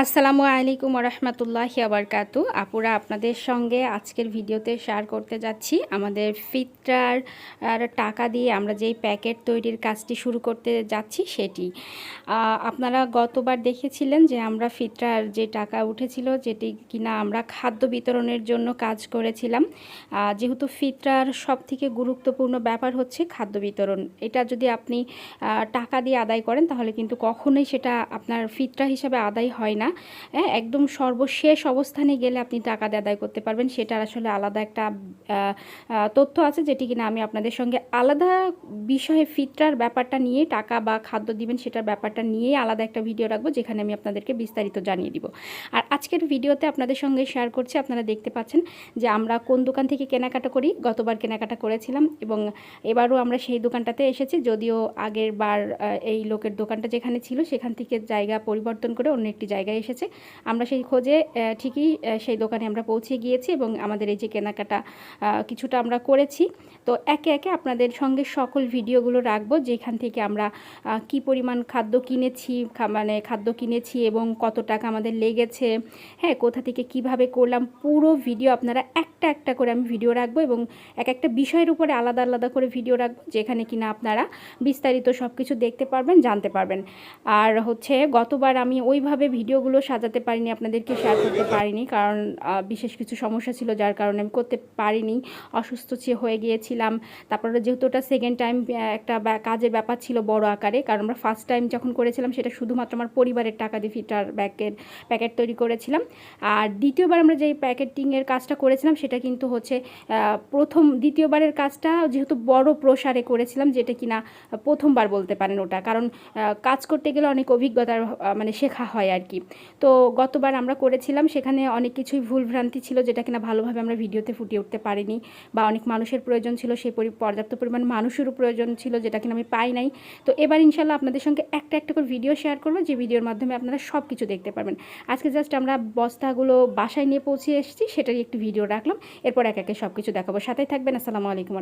আসসালামু আলাইকুম রহমতুল্লাহি আবরকাতু। আপুরা, আপনাদের সঙ্গে আজকের ভিডিওতে শেয়ার করতে যাচ্ছি। আমাদের ফিতরার টাকা দিয়ে আমরা যেই প্যাকেট তৈরির কাজটি শুরু করতে যাচ্ছি সেটি। আপনারা গতবার দেখেছিলেন যে আমরা ফিতরার যে টাকা উঠেছিল, যেটি কিনা আমরা খাদ্য বিতরণের জন্য কাজ করেছিলাম। যেহেতু ফিতরার সব থেকে গুরুত্বপূর্ণ ব্যাপার হচ্ছে খাদ্য বিতরণ। এটা যদি আপনি টাকা দিয়ে আদায় করেন, তাহলে কিন্তু কখনোই সেটা আপনার ফিতরা হিসাবে আদায় হয় না। হ্যাঁ একদম সর্বশেষ অবস্থানে গেলে আপনি টাকা দিয়ে আদায় করতে পারবেন। সেটার আসলে আলাদা একটা তথ্য আছে যেটি কিনা আমি আপনাদের সঙ্গে আলাদা বিষয়ে ফিতরার ব্যাপারটা নিয়ে টাকা বা খাদ্য দিবেন সেটার ব্যাপারটা নিয়েই আলাদা একটা ভিডিও রাখব, যেখানে আমি আপনাদেরকে বিস্তারিত জানিয়ে দিব। আর আজকের ভিডিওতে আপনাদের সঙ্গে শেয়ার করছি, আপনারা দেখতে পাচ্ছেন যে আমরা কোন দোকান থেকে কেনাকাটা করি, গতবার কেনাকাটা করেছিলাম এবং এবারও আমরা সেই দোকানটাতে এসেছি। যদিও আগের বার এই লোকের দোকানটা যেখানে ছিল, সেখান থেকে জায়গা পরিবর্তন করে অন্য একটি জায়গায় এসেছে। আমরা সেই খোঁজে ঠিকই সেই দোকানে আমরা পৌঁছে গিয়েছি এবং আমাদের এই যে কেনাকাটা কিছুটা আমরা করেছি। তো একে একে আপনাদের সঙ্গে সকল ভিডিওগুলো রাখব, যেখান থেকে আমরা কি পরিমাণ খাদ্য কিনেছি মানে খাদ্য কিনেছি এবং কত টাকা আমাদের লেগেছে হ্যাঁ কোথা থেকে কীভাবে করলাম, পুরো ভিডিও আপনারা একটা একটা করে আমি ভিডিও রাখব এবং এক একটা বিষয়ের উপরে আলাদা আলাদা করে ভিডিও রাখব, যেখানে কিনা আপনারা বিস্তারিত সব কিছু দেখতে পারবেন, জানতে পারবেন। আর হচ্ছে, গতবার আমি ওইভাবে ভিডিওগুলো সাজাতে পারিনি, আপনাদেরকে শেয়ার করতে পারিনি, কারণ বিশেষ কিছু সমস্যা ছিল যার কারণে আমি করতে পারিনি। অসুস্থ হয়ে গিয়েছিলাম। তারপরে যেহেতু ওটা সেকেন্ড টাইম একটা কাজের ব্যাপার ছিল বড় আকারে, কারণ আমরা ফার্স্ট টাইম যখন করেছিলাম, সেটা শুধুমাত্র আমার পরিবারের টাকা দিয়ে ফিটার ব্যাগের প্যাকেট তৈরি করেছিলাম। আর দ্বিতীয়বার আমরা যেই প্যাকেটিংয়ের কাজটা করেছিলাম, সেটা কিন্তু হচ্ছে প্রথম, দ্বিতীয়বারের কাজটা যেহেতু বড় প্রসারে করেছিলাম, যেটা কিনা প্রথমবার বলতে পারেন ওটা। কারণ কাজ করতে গেলে অনেক অভিজ্ঞতার মানে শেখা হয় আর কি। তো গতবার আমরা করেছিলাম, সেখানে অনেক কিছুই ভুলভ্রান্তি ছিল যেটা কিনা ভালোভাবে আমরা ভিডিওতে ফুটিয়ে উঠতে পারিনি বা অনেক মানুষের প্রয়োজন ছিল, সেই পরি, পর্যাপ্ত পরিমাণ মানুষেরও প্রয়োজন ছিল যেটা কিনা আমি পাই নাই। তো এবার ইনশাল্লাহ আপনাদের সঙ্গে একটা একটা করে ভিডিও শেয়ার করব, যে ভিডিওর মাধ্যমে আপনারা সব কিছু দেখতে পারবেন। আজকে জাস্ট আমরা বস্তাগুলো বাসায় নিয়ে পৌঁছে এসেছি, সেটারই একটি ভিডিও রাখলাম, এরপর এক একে সব কিছু দেখাবো। সাথেই থাকবেন, আসসালামু আলাইকুম।